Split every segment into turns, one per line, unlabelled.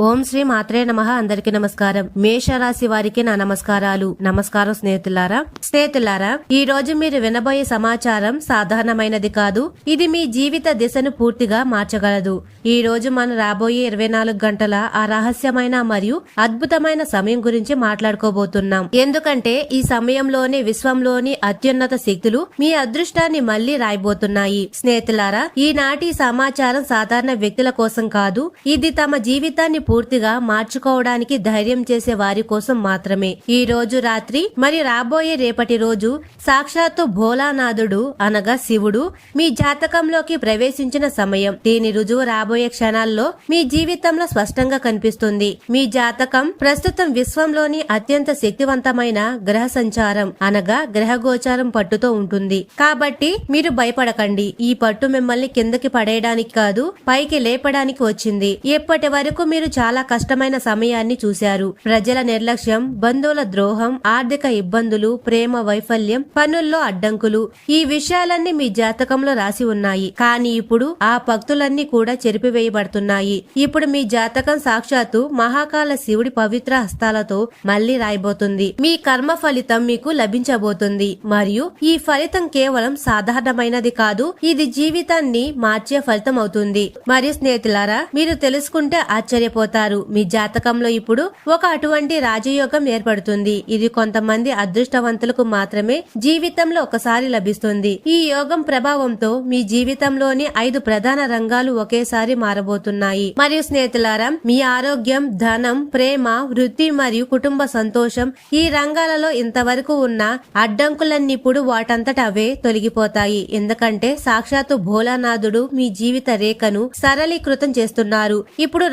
ఓం శ్రీ మాత్రే నమ. అందరికి నమస్కారం. మేషరాశి వారికి నా నమస్కారాలు. నమస్కారం స్నేహితులారా. స్నేహితులారా ఈ రోజు మీరు వినబోయే సమాచారం సాధారణమైనది కాదు. ఇది మీ జీవిత దిశను పూర్తిగా మార్చగలదు. ఈ రోజు మనం రాబోయే ఇరవై నాలుగు గంటల ఆ రహస్యమైన మరియు అద్భుతమైన సమయం గురించి మాట్లాడుకోబోతున్నాం. ఎందుకంటే ఈ సమయంలోనే విశ్వంలోని అత్యున్నత శక్తులు మీ అదృష్టాన్ని మళ్ళీ రాయబోతున్నాయి. స్నేహితులారా ఈనాటి సమాచారం సాధారణ వ్యక్తుల కోసం కాదు. ఇది తమ జీవితాన్ని పూర్తిగా మార్చుకోవడానికి ధైర్యం చేసే వారి కోసం మాత్రమే. ఈ రోజు రాత్రి మరి రాబోయే రేపటి రోజు సాక్షాత్తు భోలానాథుడు అనగా శివుడు మీ జాతకంలోకి ప్రవేశించిన సమయం. దీని రుజువు రాబోయే క్షణాల్లో మీ జీవితంలో స్పష్టంగా కనిపిస్తుంది. మీ జాతకం ప్రస్తుతం విశ్వంలోని అత్యంత శక్తివంతమైన గ్రహ సంచారం అనగా గ్రహ గోచారం పట్టుతో ఉంటుంది. కాబట్టి మీరు భయపడకండి. ఈ పట్టు మిమ్మల్ని కిందకి పడేయడానికి కాదు పైకి లేపడానికి వచ్చింది. ఎప్పటి వరకు మీరు చాలా కష్టమైన సమయాన్ని చూశారు. ప్రజల నిర్లక్ష్యం బంధువుల ద్రోహం ఆర్థిక ఇబ్బందులు ప్రేమ వైఫల్యం పనుల్లో అడ్డంకులు ఈ విషయాలన్నీ మీ జాతకంలో రాసి ఉన్నాయి. కానీ ఇప్పుడు ఆ భక్తులన్నీ కూడా చెరిపివేయబడుతున్నాయి. ఇప్పుడు మీ జాతకం సాక్షాత్తు మహాకాల శివుడి పవిత్ర హస్తాలతో మళ్ళీ రాయబోతుంది. మీ కర్మ ఫలితం మీకు లభించబోతుంది. మరియు ఈ ఫలితం కేవలం సాధారణమైనది కాదు ఇది జీవితాన్ని మార్చే ఫలితం అవుతుంది. మరియు స్నేహితులారా మీరు తెలుసుకుంటే ఆశ్చర్యపోతారు. మీ జాతకంలో ఇప్పుడు ఒక అటువంటి రాజయోగం ఏర్పడుతుంది. ఇది కొంతమంది అదృష్టవంతులకు మాత్రమే జీవితంలో ఒకసారి లభిస్తుంది. ఈ యోగం ప్రభావంతో మీ జీవితంలోని ఐదు ప్రధాన రంగాలు ఒకేసారి మారబోతున్నాయి. మరియు స్నేహితులారా మీ ఆరోగ్యం ధనం ప్రేమ వృత్తి మరియు కుటుంబ సంతోషం ఈ రంగాలలో ఇంతవరకు ఉన్న అడ్డంకులన్నీ ఇప్పుడు వాటంతట అవే తొలగిపోతాయి. ఎందుకంటే సాక్షాత్తు భోలానాథుడు మీ జీవిత రేఖను సరళీకృతం చేస్తున్నారు. ఇప్పుడు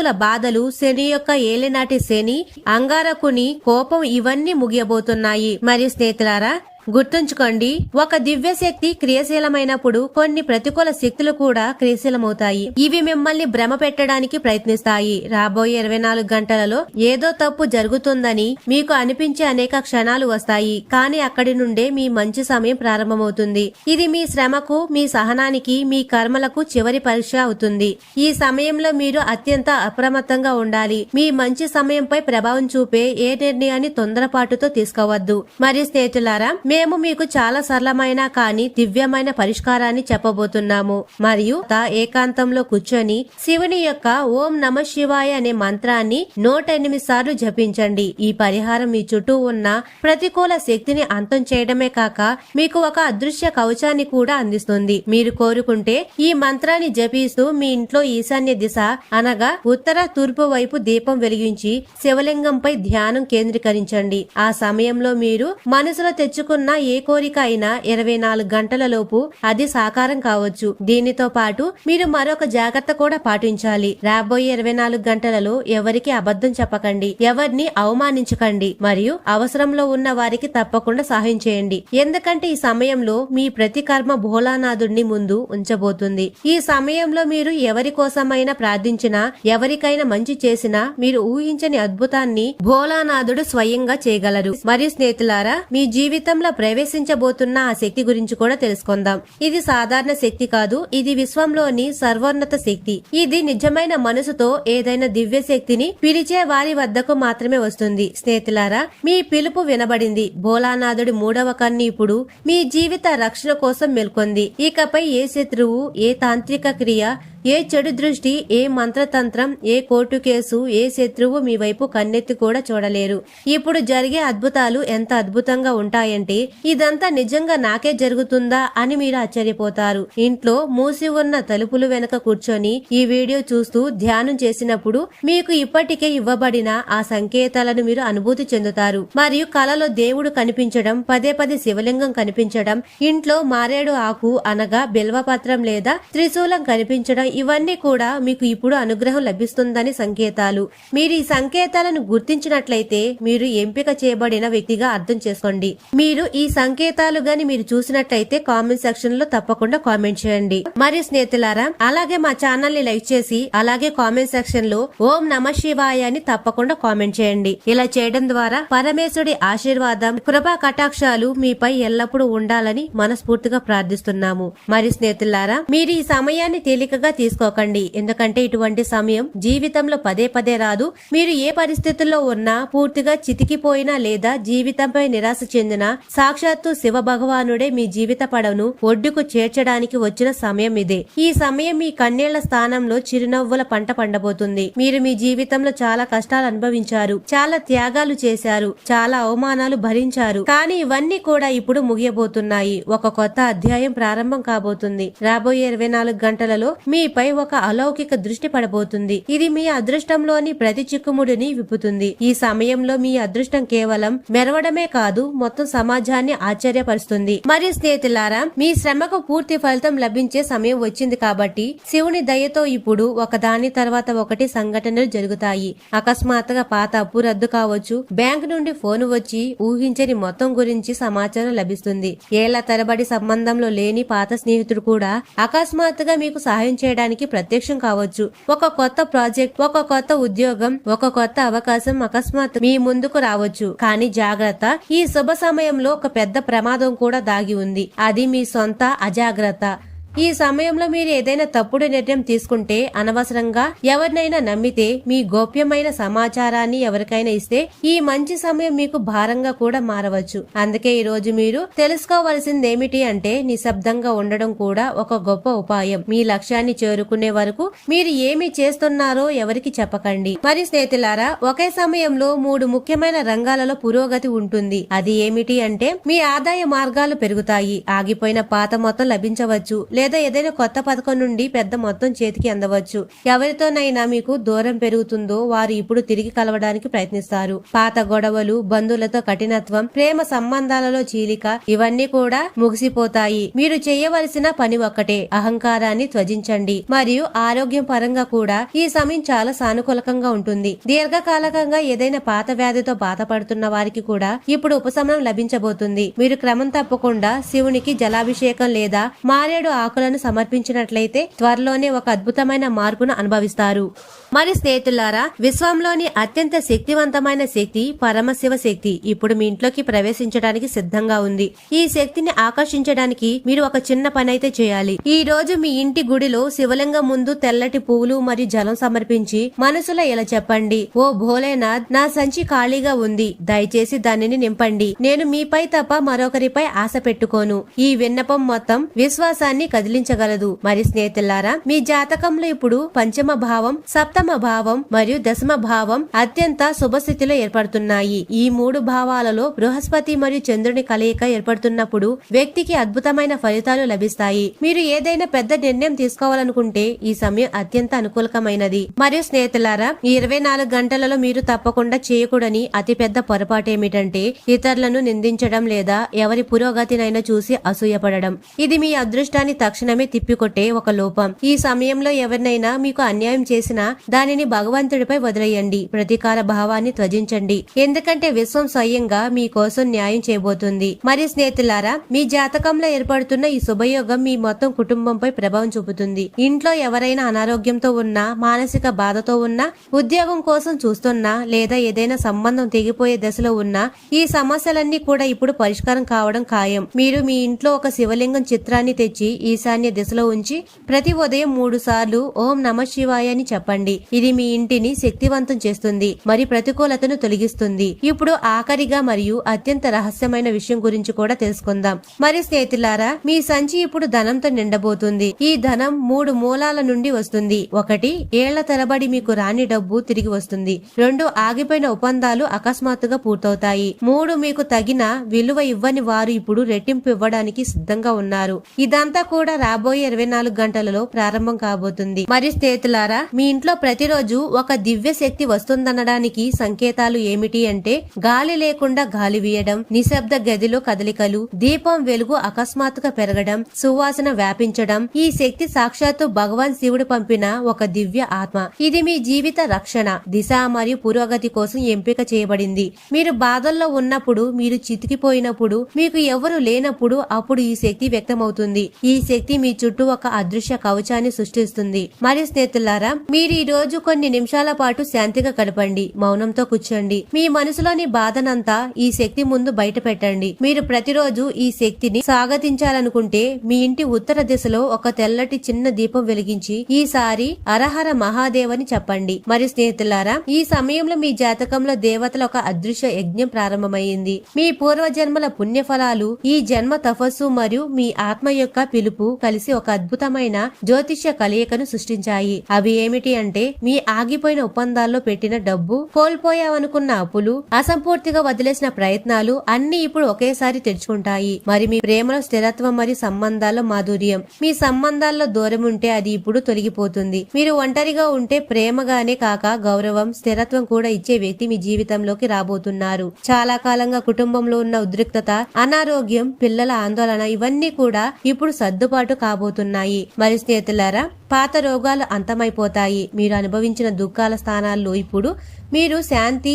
భక్తుల బాధలు శని యొక్క ఏలినాటి శని అంగారకుని కోపం ఇవన్నీ ముగియబోతున్నాయి. మరియు స్నేహితులారా గుర్తుంచుకోండి ఒక దివ్య శక్తి క్రియాశీలమైనప్పుడు కొన్ని ప్రతికూల శక్తులు కూడా క్రియాశీలమవుతాయి. ఇవి మిమ్మల్ని భ్రమ పెట్టడానికి ప్రయత్నిస్తాయి. రాబోయే ఇరవై నాలుగు గంటలలో ఏదో తప్పు జరుగుతుందని మీకు అనిపించే అనేక క్షణాలు వస్తాయి. కానీ అక్కడి నుండే మీ మంచి సమయం ప్రారంభమవుతుంది. ఇది మీ శ్రమకు మీ సహనానికి మీ కర్మలకు చివరి పరీక్ష అవుతుంది. ఈ సమయంలో మీరు అత్యంత అప్రమత్తంగా ఉండాలి. మీ మంచి సమయంపై ప్రభావం చూపే ఏ నిర్ణయాన్ని తొందరపాటుతో తీసుకోవద్దు. మరియు స్నేహితులారా మేము మీకు చాలా సరళమైన కానీ దివ్యమైన పరిష్కారాన్ని చెప్పబోతున్నాము. మరియు తా ఏకాంతంలో కూర్చొని శివుని యొక్క ఓం నమ శివాయ అనే మంత్రాన్ని నూట ఎనిమిది సార్లు జపించండి. ఈ పరిహారం మీ చుట్టూ ఉన్న ప్రతికూల శక్తిని అంతం చేయడమే కాక మీకు ఒక అదృశ్య కవచాన్ని కూడా అందిస్తుంది. మీరు కోరుకుంటే ఈ మంత్రాన్ని జపిస్తూ మీ ఇంట్లో ఈశాన్య దిశ అనగా ఉత్తర తూర్పు వైపు దీపం వెలిగించి శివలింగంపై ధ్యానం కేంద్రీకరించండి. ఆ సమయంలో మీరు మనసులో తెచ్చుకున్న ఏ కోరిక అయినా ఇరవై నాలుగు గంటలలోపు అది సాకారం కావచ్చు. దీనితో పాటు మీరు మరొక జాగ్రత్త కూడా పాటించాలి. రాబోయే ఇరవై నాలుగు గంటలలో ఎవరికి అబద్ధం చెప్పకండి. ఎవరిని అవమానించకండి. మరియు అవసరంలో ఉన్న వారికి తప్పకుండా సహాయం చేయండి. ఎందుకంటే ఈ సమయంలో మీ ప్రతి కర్మ భోలానాథుడిని ముందు ఉంచబోతుంది. ఈ సమయంలో మీరు ఎవరి కోసమైనా ప్రార్థించినా ఎవరికైనా మంచి చేసినా మీరు ఊహించని అద్భుతాన్ని భోలానాథుడు స్వయంగా చేయగలరు. మరియు స్నేహితులారా మీ జీవితంలో ప్రవేశించబోతున్న ఆ శక్తి గురించి కూడా తెలుసుకుందాం. ఇది సాధారణ శక్తి కాదు ఇది విశ్వంలోని సర్వోన్నత శక్తి. ఇది నిజమైన మనసుతో ఏదైనా దివ్య శక్తిని పిలిచే వారి వద్దకు మాత్రమే వస్తుంది. స్నేహితులారా మీ పిలుపు వినబడింది. భోలానాథుడి మూడవ కన్ను ఇప్పుడు మీ జీవిత రక్షణ కోసం మేల్కొంది. ఇకపై ఏ శత్రువు ఏ తాంత్రిక క్రియ ఏ చెడు దృష్టి ఏ మంత్రతంత్రం ఏ కోర్టు కేసు ఏ శత్రువు మీ వైపు కన్నెత్తి కూడా చూడలేరు. ఇప్పుడు జరిగే అద్భుతాలు ఎంత అద్భుతంగా ఉంటాయంటే ఇదంతా నిజంగా నాకే జరుగుతుందా అని మీరు ఆశ్చర్యపోతారు. ఇంట్లో మూసి ఉన్న తలుపులు వెనక కూర్చొని ఈ వీడియో చూస్తూ ధ్యానం చేసినప్పుడు మీకు ఇప్పటికే ఇవ్వబడిన ఆ సంకేతాలను మీరు అనుభూతి చెందుతారు. మరియు కలలో దేవుడు కనిపించడం పదే పదే శివలింగం కనిపించడం ఇంట్లో మారేడు ఆకు అనగా బిల్వపత్రం లేదా త్రిశూలం కనిపించడం ఇవన్నీ కూడా మీకు ఇప్పుడు అనుగ్రహం లభిస్తుందని సంకేతాలు. మీరు ఈ సంకేతాలను గుర్తించినట్లయితే మీరు ఎంపిక చేయబడిన వ్యక్తిగా అర్థం చేసుకోండి. మీరు ఈ సంకేతాలు గాని మీరు చూసినట్లయితే కామెంట్ సెక్షన్లో తప్పకుండా కామెంట్ చేయండి. మరియు స్నేహితులారా అలాగే మా ఛానల్ని లైక్ చేసి అలాగే కామెంట్ సెక్షన్లో ఓం నమ శివాయ అని తప్పకుండా కామెంట్ చేయండి. ఇలా చేయడం ద్వారా పరమేశ్వరుడి ఆశీర్వాదం కృపా కటాక్షాలు మీపై ఎల్లప్పుడూ ఉండాలని మనస్ఫూర్తిగా ప్రార్థిస్తున్నాము. మరి స్నేహితులారా మీరు ఈ సమయాన్ని తేలికగా తీసుకోకండి. ఎందుకంటే ఇటువంటి సమయం జీవితంలో పదే పదే రాదు. మీరు ఏ పరిస్థితుల్లో ఉన్నా పూర్తిగా చితికిపోయినా లేదా జీవితంపై నిరాశ చెందిన సాక్షాత్తు శివ భగవానుడే మీ జీవిత పడవను ఒడ్డుకు చేర్చడానికి వచ్చిన సమయం ఇదే. ఈ సమయం మీ కన్నీళ్ళ స్థానంలో చిరునవ్వుల పంట పండబోతుంది. మీరు మీ జీవితంలో చాలా కష్టాలు అనుభవించారు. చాలా త్యాగాలు చేశారు. చాలా అవమానాలు భరించారు. కానీ ఇవన్నీ కూడా ఇప్పుడు ముగియబోతున్నాయి. ఒక కొత్త అధ్యాయం ప్రారంభం కాబోతుంది. రాబోయే ఇరవై నాలుగు గంటలలో మీ మీపై ఒక అలౌకిక దృష్టి పడబోతుంది. ఇది మీ అదృష్టంలోని ప్రతి చిక్కుముడిని విప్పుతుంది. ఈ సమయంలో మీ అదృష్టం కేవలం మెరవడమే కాదు మొత్తం సమాజాన్ని ఆశ్చర్యపరుస్తుంది. మరి స్నేహితులారా మీ శ్రమకు పూర్తి ఫలితం లభించే సమయం వచ్చింది కాబట్టి శివుని దయతో ఇప్పుడు ఒకదాని తర్వాత ఒకటి సంఘటనలు జరుగుతాయి. అకస్మాత్తుగా పాత అప్పు రద్దు కావచ్చు. బ్యాంక్ నుండి ఫోన్ వచ్చి ఊహించని మొత్తం గురించి సమాచారం లభిస్తుంది. ఏళ్ళ తరబడి సంబంధంలో లేని పాత స్నేహితుడు కూడా అకస్మాత్తుగా మీకు సహాయం చేయడానికి ప్రత్యక్షం కావచ్చు. ఒక కొత్త ప్రాజెక్ట్ ఒక కొత్త ఉద్యోగం ఒక కొత్త అవకాశం అకస్మాత్ మీ ముందుకు రావచ్చు. కానీ జాగ్రత్త ఈ శుభ సమయంలో ఒక పెద్ద ప్రమాదం కూడా దాగి ఉంది. అది మీ సొంత అజాగ్రత్త. ఈ సమయంలో మీరు ఏదైనా తప్పుడు నిర్ణయం తీసుకుంటే అనవసరంగా ఎవరినైనా నమ్మితే మీ గోప్యమైన సమాచారాన్ని ఎవరికైనా ఇస్తే ఈ మంచి సమయం మీకు భారంగా కూడా మారవచ్చు. అందుకే ఈ రోజు మీరు తెలుసుకోవలసింది ఏమిటి అంటే నిశ్శబ్దంగా ఉండడం కూడా ఒక గొప్ప ఉపాయం. మీ లక్ష్యాన్ని చేరుకునే వరకు మీరు ఏమి చేస్తున్నారో ఎవరికి చెప్పకండి. మరి స్నేహితులారా ఒకే సమయంలో మూడు ముఖ్యమైన రంగాలలో పురోగతి ఉంటుంది. అది ఏమిటి అంటే మీ ఆదాయ మార్గాలు పెరుగుతాయి. ఆగిపోయిన పాత మొత్తం లభించవచ్చు. లేదా ఏదైనా కొత్త పథకం నుండి పెద్ద మొత్తం చేతికి అందవచ్చు. ఎవరితోనైనా మీకు దూరం పెరుగుతుందో వారు ఇప్పుడు తిరిగి కలవడానికి ప్రయత్నిస్తారు. పాత గొడవలు బంధువులతో కఠినత్వం ప్రేమ సంబంధాలలో చీలిక ఇవన్నీ కూడా ముగిసిపోతాయి. మీరు చేయవలసిన పని ఒక్కటే అహంకారాన్ని త్వజించండి మరియు ఆరోగ్యం పరంగా కూడా ఈ సమయం చాలా సానుకూలకంగా ఉంటుంది. దీర్ఘకాలకంగా ఏదైనా పాత వ్యాధితో బాధపడుతున్న వారికి కూడా ఇప్పుడు ఉపశమనం లభించబోతుంది. మీరు క్రమం తప్పకుండా శివునికి జలాభిషేకం లేదా మారేడు ఆకులను సమర్పించినట్లయితే త్వరలోనే ఒక అద్భుతమైన మార్పును అనుభవిస్తారు. మరి స్నేహితులారా విశ్వంలోని అత్యంత శక్తివంతమైన శక్తి పరమశివ శక్తి ఇప్పుడు మీ ఇంట్లోకి ప్రవేశించడానికి సిద్ధంగా ఉంది. ఈ శక్తిని ఆకర్షించడానికి మీరు ఒక చిన్న పని అయితే చేయాలి. ఈ రోజు మీ ఇంటి గుడిలో శివలింగం ముందు తెల్లటి పువ్వులు మరియు జలం సమర్పించి మనసులో ఇలా చెప్పండి. ఓ భోలేనాథ్ నా సంచి ఖాళీగా ఉంది. దయచేసి దానిని నింపండి. నేను మీపై తప్ప మరొకరిపై ఆశ పెట్టుకోను. ఈ విన్నపం మొత్తం విశ్వాసాన్ని కదిలించగలదు. మరి స్నేహితులారా మీ జాతకంలో ఇప్పుడు పంచమ భావం సప్తమ భావం మరియు దశమ భావం అత్యంత శుభస్థితిలో ఏర్పడుతున్నాయి. ఈ మూడు భావాలలో బృహస్పతి మరియు చంద్రుని కలయిక ఏర్పడుతున్నప్పుడు వ్యక్తికి అద్భుతమైన ఫలితాలు లభిస్తాయి. మీరు ఏదైనా పెద్ద నిర్ణయం తీసుకోవాలనుకుంటే ఈ సమయం అత్యంత అనుకూలకమైనది. మరియు స్నేహితులారా ఈ ఇరవై నాలుగు గంటలలో మీరు తప్పకుండా చేయకూడని అతిపెద్ద పొరపాటు ఏమిటంటే ఇతరులను నిందించడం లేదా ఎవరి పురోగతినైనా చూసి అసూయపడడం. ఇది మీ అదృష్టాన్ని తక్షణమే తిప్పికొట్టే ఒక లోపం. ఈ సమయంలో ఎవరినైనా మీకు అన్యాయం చేసినా దానిని భగవంతుడిపై వదిలేయండి. ప్రతీకార భావాన్ని త్వజించండి. ఎందుకంటే విశ్వం స్వయంగా మీ కోసం న్యాయం చేయబోతుంది. మరి స్నేహితులారా మీ జాతకంలో ఏర్పడుతున్న ఈ శుభయోగం మీ మొత్తం కుటుంబంపై ప్రభావం చూపుతుంది. ఇంట్లో ఎవరైనా అనారోగ్యంతో ఉన్నా మానసిక బాధతో ఉన్నా ఉద్యోగం కోసం చూస్తున్నా లేదా ఏదైనా సంబంధం తెగిపోయే దశలో ఉన్నా ఈ సమస్యలన్నీ కూడా ఇప్పుడు పరిష్కారం కావడం ఖాయం. మీరు మీ ఇంట్లో ఒక శివలింగం చిత్రాన్ని తెచ్చి ఈశాన్య దిశలో ఉంచి ప్రతి ఉదయం మూడు సార్లు ఓం నమ శివాయ అని చెప్పండి. ఇది మీ ఇంటిని శక్తివంతం చేస్తుంది మరి ప్రతికూలతను తొలగిస్తుంది. ఇప్పుడు ఆఖరిగా మరియు అత్యంత రహస్యమైన విషయం గురించి కూడా తెలుసుకుందాం. మరి స్నేహితులారా మీ సంచి ఇప్పుడు ధనంతో నిండబోతుంది. ఈ ధనం మూడు మూలాల నుండి వస్తుంది. ఒకటి ఏళ్ళ తరబడి మీకు రాని డబ్బు తిరిగి వస్తుంది. రెండు ఆగిపోయిన ఒప్పందాలు అకస్మాత్తుగా పూర్తవుతాయి. మూడు మీకు తగిన విలువ ఇవ్వని వారు ఇప్పుడు రెట్టింపు ఇవ్వడానికి సిద్ధంగా ఉన్నారు. ఇదంతా కూడా రాబోయే ఇరవై నాలుగు గంటలలో ప్రారంభం కాబోతుంది. మరి స్నేహితులారా మీ ఇంట్లో ప్రతిరోజు ఒక దివ్య శక్తి వస్తుందనడానికి సంకేతాలు ఏమిటి అంటే గాలి లేకుండా గాలి వీయడం నిశ్శబ్ద గదిలో కదలికలు దీపం వెలుగు అకస్మాత్తుగా పెరగడం సువాసన వ్యాపించడం ఈ శక్తి సాక్షాత్తు భగవాన్ శివుడు పంపిన ఒక దివ్య ఆత్మ. ఇది మీ జీవిత రక్షణ దిశ మరియు పురోగతి కోసం ఎంపిక చేయబడింది. మీరు బాధల్లో ఉన్నప్పుడు మీరు చితికిపోయినప్పుడు మీకు ఎవరు లేనప్పుడు అప్పుడు ఈ శక్తి వ్యక్తమవుతుంది. ఈ శక్తి శక్తి మీ చుట్టూ ఒక అదృశ్య కవచాన్ని సృష్టిస్తుంది. మరి స్నేహితులారా మీరు ఈ రోజు కొన్ని నిమిషాల పాటు శాంతిగా గడపండి. మౌనంతో కూర్చోండి. మీ మనసులోని బాధనంతా ఈ శక్తి ముందు బయట పెట్టండి మీరు ప్రతిరోజు ఈ శక్తిని స్వాగతించాలనుకుంటే మీ ఇంటి ఉత్తర దిశలో ఒక తెల్లటి చిన్న దీపం వెలిగించి ఈసారి అరహర మహాదేవని చెప్పండి. మరి స్నేహితులారా ఈ సమయంలో మీ జాతకంలో దేవతల ఒక అదృశ్య యజ్ఞం ప్రారంభమైంది. మీ పూర్వజన్మల పుణ్యఫలాలు ఈ జన్మ తపస్సు మరియు మీ ఆత్మ యొక్క పిలుపు కలిసి ఒక అద్భుతమైన జ్యోతిష్య కలయికను సృష్టించాయి. అవి ఏమిటి అంటే మీ ఆగిపోయిన ఒప్పందాల్లో పెట్టిన డబ్బు కోల్పోయావనుకున్న అప్పులు అసంపూర్తిగా వదిలేసిన ప్రయత్నాలు అన్ని ఇప్పుడు ఒకేసారి తెరుచుకుంటాయి. మరి మీ ప్రేమలో స్థిరత్వం మరియు సంబంధాల్లో మాధుర్యం. మీ సంబంధాల్లో దూరం ఉంటే అది ఇప్పుడు తొలగిపోతుంది. మీరు ఒంటరిగా ఉంటే ప్రేమగానే కాక గౌరవం స్థిరత్వం కూడా ఇచ్చే వ్యక్తి మీ జీవితంలోకి రాబోతున్నారు. చాలా కాలంగా కుటుంబంలో ఉన్న ఉద్రిక్తత అనారోగ్యం పిల్లల ఆందోళన ఇవన్నీ కూడా ఇప్పుడు సర్దుబాటు కాబోతున్నాయి. మరి స్నేహితులారా పాత రోగాలు అంతమైపోతాయి. మీరు అనుభవించిన దుఃఖాల స్థానాల్లో ఇప్పుడు మీరు శాంతి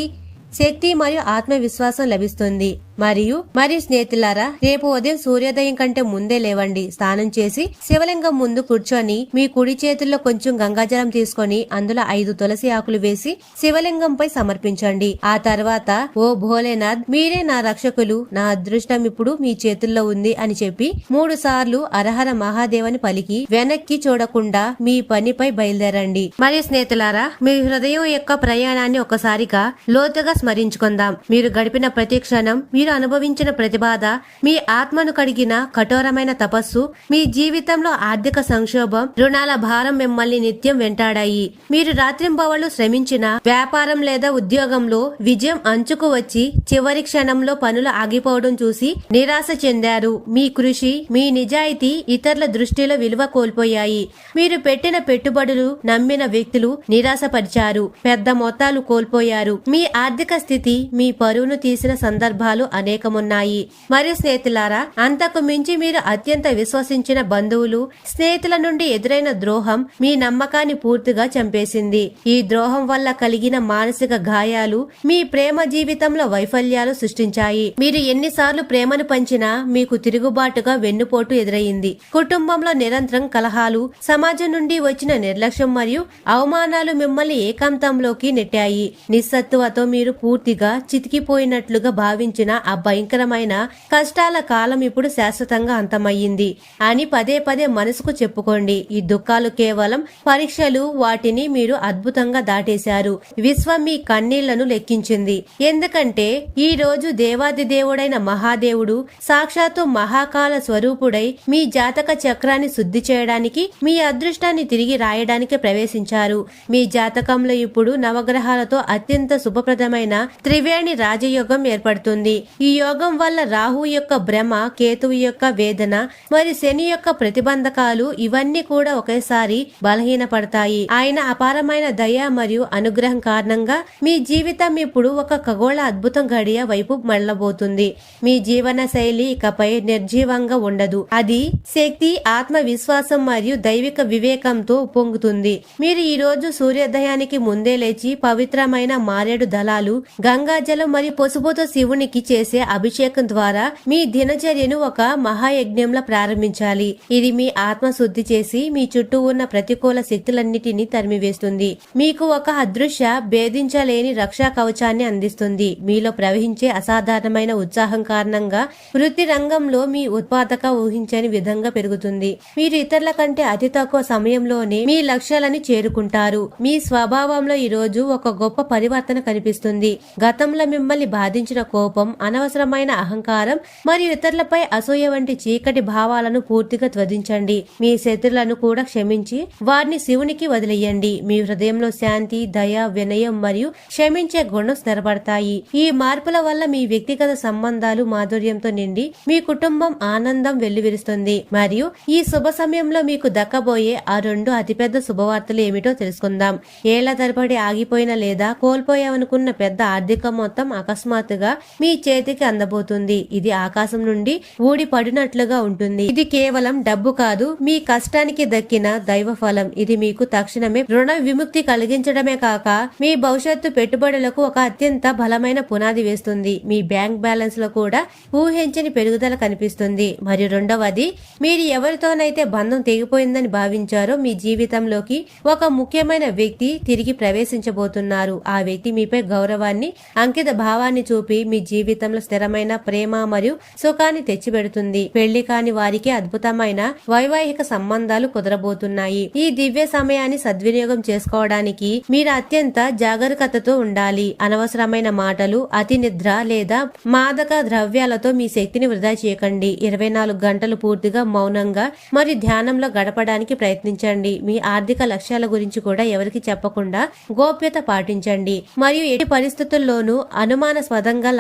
శక్తి మరియు ఆత్మవిశ్వాసం లభిస్తుంది. మరియు మరియు స్నేహితులారా రేపు ఉదయం సూర్యోదయం కంటే ముందే లేవండి. స్నానం చేసి శివలింగం ముందు కూర్చొని మీ కుడి చేతుల్లో కొంచెం గంగాజలం తీసుకొని అందులో ఐదు తులసి ఆకులు వేసి శివలింగంపై సమర్పించండి. ఆ తర్వాత ఓ భోలేనాథ్ మీరే నా రక్షకులు నా అదృష్టం ఇప్పుడు మీ చేతుల్లో ఉంది అని చెప్పి మూడు సార్లు అరహర మహాదేవని పలికి వెనక్కి చూడకుండా మీ పనిపై బయలుదేరండి. మరియు స్నేహితులారా మీ హృదయం యొక్క ప్రయాణాన్ని ఒకసారిగా లోతుగా స్మరించుకుందాం. మీరు గడిపిన ప్రతి క్షణం మీరు మీరు అనుభవించిన ప్రతిబాధ మీ ఆత్మను కడిగిన కఠోరమైన తపస్సు మీ జీవితంలో ఆర్థిక సంక్షోభం రుణాల భారం మిమ్మల్ని నిత్యం వెంటాడాయి. మీరు రాత్రింబవళ్ళు శ్రమించిన వ్యాపారం లేదా ఉద్యోగంలో విజయం అంచుకు వచ్చి చివరి క్షణంలో పనులు ఆగిపోవడం చూసి నిరాశ చెందారు. మీ కృషి మీ నిజాయితీ ఇతరుల దృష్టిలో విలువ కోల్పోయాయి. మీరు పెట్టిన పెట్టుబడులు నమ్మిన వ్యక్తులు నిరాశపరిచారు. పెద్ద మొత్తాలు కోల్పోయారు. మీ ఆర్థిక స్థితి మీ పరువును తీసిన సందర్భాలు అనేకమున్నాయి. మరియు స్నేహితులారా అంతకు మించి మీరు అత్యంత విశ్వసించిన బంధువులు స్నేహితుల నుండి ఎదురైన ద్రోహం మీ నమ్మకాన్ని పూర్తిగా చంపేసింది. ఈ ద్రోహం వల్ల కలిగిన మానసిక గాయాలు మీ ప్రేమ జీవితంలో వైఫల్యాలు సృష్టించాయి. మీరు ఎన్నిసార్లు ప్రేమను పంచినా మీకు తిరుగుబాటుగా వెన్నుపోటు ఎదురయింది కుటుంబంలో నిరంతరం కలహాలు సమాజం నుండి వచ్చిన నిర్లక్ష్యం మరియు అవమానాలు మిమ్మల్ని ఏకాంతంలోకి నెట్టాయి. నిస్సత్తువతో మీరు పూర్తిగా చితికిపోయినట్లుగా భావించిన ఆ భయంకరమైన కష్టాల కాలం ఇప్పుడు శాశ్వతంగా అంతమయ్యింది. అని పదే పదే మనసుకు చెప్పుకోండి. ఈ దుఃఖాలు కేవలం పరీక్షలు వాటిని మీరు అద్భుతంగా దాటేశారు. విశ్వం మీ కన్నీళ్ళను లెక్కించింది. ఎందుకంటే ఈ రోజు దేవాది దేవుడైన మహాదేవుడు సాక్షాత్తు మహాకాల స్వరూపుడై మీ జాతక చక్రాన్ని శుద్ధి చేయడానికి మీ అదృష్టాన్ని తిరిగి రాయడానికి ప్రవేశించారు. మీ జాతకంలో ఇప్పుడు నవగ్రహాలతో అత్యంత శుభప్రదమైన త్రివేణి రాజయోగం ఏర్పడుతుంది. ఈ యోగం వల్ల రాహు యొక్క భ్రమ కేతువు యొక్క వేదన మరి శని యొక్క ప్రతిబంధకాలు ఇవన్నీ కూడా ఒకేసారి బలహీనపడతాయి. ఆయన అపారమైన దయ మరియు అనుగ్రహం కారణంగా మీ జీవితం ఇప్పుడు ఒక ఖగోళ అద్భుతం గడియ వైపు మళ్ళబోతుంది. మీ జీవన శైలి ఇకపై నిర్జీవంగా ఉండదు. అది శక్తి ఆత్మవిశ్వాసం మరియు దైవిక వివేకంతో పొంగుతుంది. మీరు ఈ రోజు సూర్యోదయానికి ముందే లేచి పవిత్రమైన మారేడు దళాలు గంగాజలం మరియు పసుపుతో శివునికి చేసి అభిషేకం ద్వారా మీ దినచర్యను ఒక మహాయజ్ఞంలా ప్రారంభించాలి. ఇది మీ ఆత్మ శుద్ధి చేసి మీ చుట్టూ ఉన్న ప్రతికూల శక్తులన్నిటినీ తరిమివేస్తుంది. మీకు ఒక అదృశ్య భేదించలేని రక్షా కవచాన్ని అందిస్తుంది. మీలో ప్రవహించే అసాధారణమైన ఉత్సాహం కారణంగా వృత్తి రంగంలో మీ ఉత్పాదక ఊహించని విధంగా పెరుగుతుంది. మీరు ఇతరుల కంటే అతి తక్కువ సమయంలోనే మీ లక్ష్యాలని చేరుకుంటారు. మీ స్వభావంలో ఈ రోజు ఒక గొప్ప పరివర్తన కనిపిస్తుంది. గతంలో మిమ్మల్ని బాధించిన కోపం అనవసరమైన అహంకారం మరియు ఇతరులపై అసూయ వంటి చీకటి భావాలను పూర్తిగా త్వదించండి మీ శత్రులను కూడా క్షమించి వారిని శివునికి వదిలేయండి. మీ హృదయంలో శాంతి దయ వినయం మరియు క్షమించే గుణం స్థిరపడతాయి. ఈ మార్పుల వల్ల మీ వ్యక్తిగత సంబంధాలు మాధుర్యంతో నిండి మీ కుటుంబం ఆనందం వెల్లివిరుస్తుంది. మరియు ఈ శుభ సమయంలో మీకు దక్కబోయే ఆ రెండు అతిపెద్ద శుభవార్తలు ఏమిటో తెలుసుకుందాం. ఏళ్ళ తరబడి ఆగిపోయిన లేదా కోల్పోయామనుకున్న పెద్ద ఆర్థిక మొత్తం అకస్మాత్తుగా మీ చేతికి అందబోతుంది. ఇది ఆకాశం నుండి ఊడి పడినట్లుగా ఉంటుంది. ఇది కేవలం డబ్బు కాదు మీ కష్టానికి దక్కిన దైవ ఫలం. ఇది మీకు తక్షణమే రుణ విముక్తి కలిగించడమే కాక మీ భవిష్యత్తు పెట్టుబడులకు ఒక అత్యంత బలమైన పునాది వేస్తుంది. మీ బ్యాంక్ బ్యాలెన్స్లో కూడా ఊహించని పెరుగుదల కనిపిస్తుంది. మరియు రెండవది మీరు ఎవరితోనైతే బంధం తెగిపోయిందని భావించారో మీ జీవితంలోకి ఒక ముఖ్యమైన వ్యక్తి తిరిగి ప్రవేశించబోతున్నారు. ఆ వ్యక్తి మీపై గౌరవాన్ని అంకిత భావాన్ని చూపి మీ జీవితం జీవితంలో స్థిరమైన ప్రేమ మరియు సుఖాన్ని తెచ్చిపెడుతుంది. పెళ్ళి కాని వారికి అద్భుతమైన వైవాహిక సంబంధాలు కుదరబోతున్నాయి. ఈ దివ్య సమయాన్ని సద్వినియోగం చేసుకోవడానికి మీరు అత్యంత జాగరూకతతో ఉండాలి. అనవసరమైన మాటలు అతి నిద్ర లేదా మాదక ద్రవ్యాలతో మీ శక్తిని వృధా చేయకండి. ఇరవై నాలుగు గంటలు పూర్తిగా మౌనంగా మరియు ధ్యానంలో గడపడానికి ప్రయత్నించండి. మీ ఆర్థిక లక్ష్యాల గురించి కూడా ఎవరికి చెప్పకుండా గోప్యత పాటించండి. మరియు ఎట్టి పరిస్థితుల్లోనూ అనుమానాస్పదంగా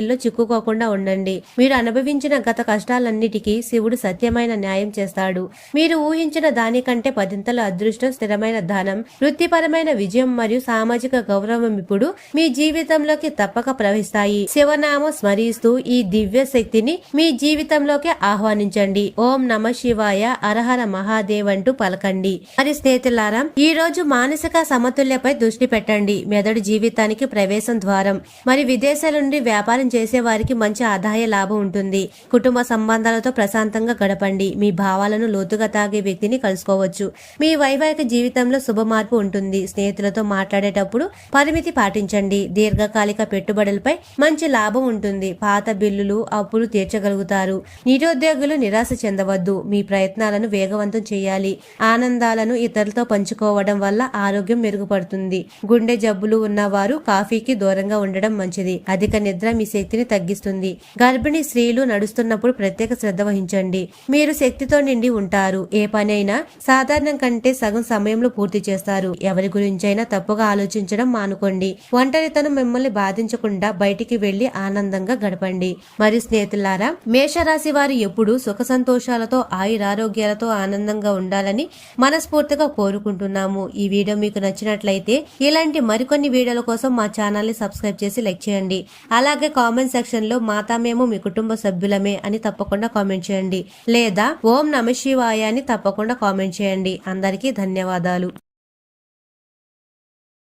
లావాదేవీల్లో చిక్కుకోకుండా ఉండండి. మీరు అనుభవించిన గత కష్టాలన్నిటికీ శివుడు సత్యమైన న్యాయం చేస్తాడు. మీరు ఊహించిన దానికంటే పదింతల అదృష్టం స్థిరమైన ధనం వృత్తిపరమైన విజయం మరియు సామాజిక గౌరవం ఇప్పుడు మీ జీవితంలోకి తప్పక ప్రవహిస్తాయి. శివనామం స్మరిస్తూ ఈ దివ్య శక్తిని మీ జీవితంలోకి ఆహ్వానించండి. ఓం నమ శివాయ. అరహర మహాదేవ్ అంటూ పలకండి. మరి స్నేహితులారా ఈ రోజు మానసిక సమతుల్యపై దృష్టి పెట్టండి. మెదడు జీవితానికి ప్రవేశం ద్వారం. మరి విదేశాల నుండి వ్యాపారం చేసే వారికి మంచి ఆదాయ లాభం ఉంటుంది. కుటుంబ సంబంధాలతో ప్రశాంతంగా గడపండి. మీ భావాలను లోతుగా తాగే వ్యక్తిని కలుసుకోవచ్చు. మీ వైవాహిక జీవితంలో శుభ మార్పు ఉంటుంది. స్నేహితులతో మాట్లాడేటప్పుడు పరిమితి పాటించండి. దీర్ఘకాలిక పెట్టుబడులపై మంచి లాభం ఉంటుంది. పాత బిల్లులు అప్పులు తీర్చగలుగుతారు. నిరుద్యోగులు నిరాశ చెందవద్దు. మీ ప్రయత్నాలను వేగవంతం చేయాలి. ఆనందాలను ఇతరులతో పంచుకోవడం వల్ల ఆరోగ్యం మెరుగుపడుతుంది. గుండె జబ్బులు ఉన్నవారు కాఫీకి దూరంగా ఉండడం మంచిది. అధిక నిద్ర మీ శక్తిని తగ్గిస్తుంది. గర్భిణీ స్త్రీలు నడుస్తున్నప్పుడు ప్రత్యేక శ్రద్ధ వహించండి. మీరు శక్తితో నిండి ఉంటారు. ఏ పనైనా సాధారణం కంటే సగం సమయంలో పూర్తి చేస్తారు. ఎవరి గురించైనా తప్పుగా ఆలోచించడం మానుకోండి. ఒంటరితనం మిమ్మల్ని బాధించకుండా బయటికి వెళ్ళి ఆనందంగా గడపండి. మరి స్నేహితులారా మేషరాశి వారు ఎప్పుడు సుఖ సంతోషాలతో ఆయురారోగ్యాలతో ఆనందంగా ఉండాలని మనస్ఫూర్తిగా కోరుకుంటున్నాము. ఈ వీడియో మీకు నచ్చినట్లయితే ఇలాంటి మరికొన్ని వీడియోల కోసం మా ఛానల్ని సబ్స్క్రైబ్ చేసి లైక్ చేయండి. అలాగే కామెంట్ సెక్షన్లో మాతా మేము మీ కుటుంబ సభ్యులమే అని తప్పకుండా కామెంట్ చేయండి. లేదా ఓం నమ శివాయ అని తప్పకుండా కామెంట్ చేయండి. అందరికీ ధన్యవాదాలు.